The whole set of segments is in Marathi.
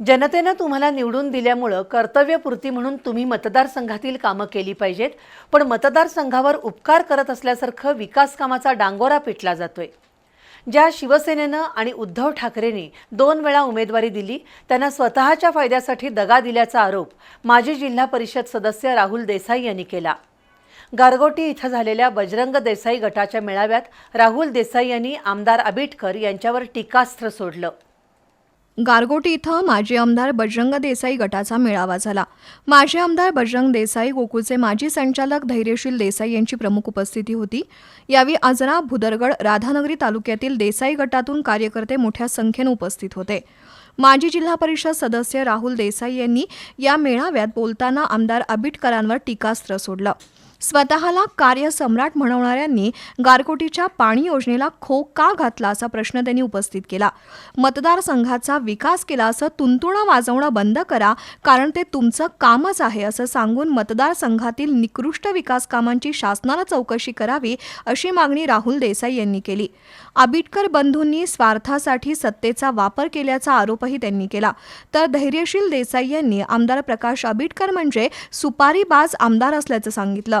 जनतेनं तुम्हाला निवडून दिल्यामुळं कर्तव्यपूर्ती म्हणून तुम्ही मतदारसंघातील कामं केली पाहिजेत पण मतदारसंघावर उपकार करत असल्यासारखं विकास कामाचा डांगोरा पिटला जातोय. ज्या शिवसेनेनं आणि उद्धव ठाकरेंनी दोन वेळा उमेदवारी दिली त्यांना स्वतःच्या फायद्यासाठी दगा दिल्याचा आरोप माजी जिल्हा परिषद सदस्य राहुल देसाई यांनी केला. गारगोटी इथं झालेल्या बजरंग देसाई गटाच्या मेळाव्यात राहुल देसाई यांनी आमदार आबिटकर यांच्यावर टीकास्त्र सोडलं. गारगोटी इथं माजी आमदार बजरंग देसाई गटाचा मेळावा झाला. माजी आमदार बजरंग देसाई गोकुळचे माजी संचालक धैर्यशील देसाई यांची प्रमुख उपस्थिती होती. यावेळी आजरा भुदरगड राधानगरी तालुक्यातील देसाई गटातून कार्यकर्ते मोठ्या संख्येनं उपस्थित होते. माजी जिल्हा परिषद सदस्य राहुल देसाई यांनी या मेळाव्यात बोलताना आमदार आबिटकरांवर टीकास्त्र सोडलं. स्वतःला कार्यसम्राट म्हणवणाऱ्यांनी गारकोटीच्या पाणी योजनेला खो का घातला असा प्रश्न त्यांनी उपस्थित केला. मतदारसंघाचा विकास केला असं तुंतुणं वाजवणं बंद करा कारण ते तुमचं कामच आहे असं सांगून मतदारसंघातील निकृष्ट विकास कामांची शासनानं चौकशी करावी अशी मागणी राहुल देसाई यांनी केली. आबिटकर बंधूंनी स्वार्थासाठी सत्तेचा वापर केल्याचा आरोपही त्यांनी केला. तर धैर्यशील देसाई यांनी आमदार प्रकाश आबिटकर म्हणजे सुपारीबाज आमदार असल्याचं सांगितलं.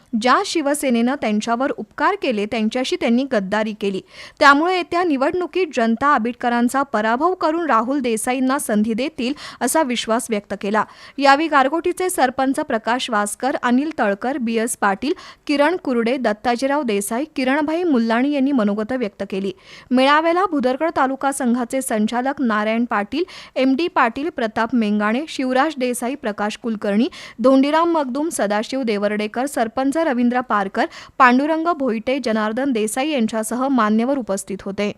ज्या शिवसेनेनं त्यांच्यावर उपकार केले त्यांच्याशी त्यांनी गद्दारी केली. त्यामुळे येत्या निवडणुकीत जनता आबिटकरांचा पराभव करून राहुल देसाईंना संधी देतील असा विश्वास व्यक्त केला. यावेळी गारगोटीचे सरपंच प्रकाश वासकर अनिल तळकर बी. एस. पाटील किरण कुरडे दत्ताजीराव देसाई किरणभाई मुल्लाणी यांनी मनोगत व्यक्त केली. मेळाव्याला भुदरगड तालुका संघाचे संचालक नारायण पाटील एम. डी. पाटील प्रताप मेंगाणे शिवराज देसाई प्रकाश कुलकर्णी धोंडीराम मगदूम सदाशिव देवर्डेकर सरपंच रवींद्र पारकर पांडुरंग भोईटे जनार्दन देसाई यांच्यासह मान्यवर उपस्थित होते.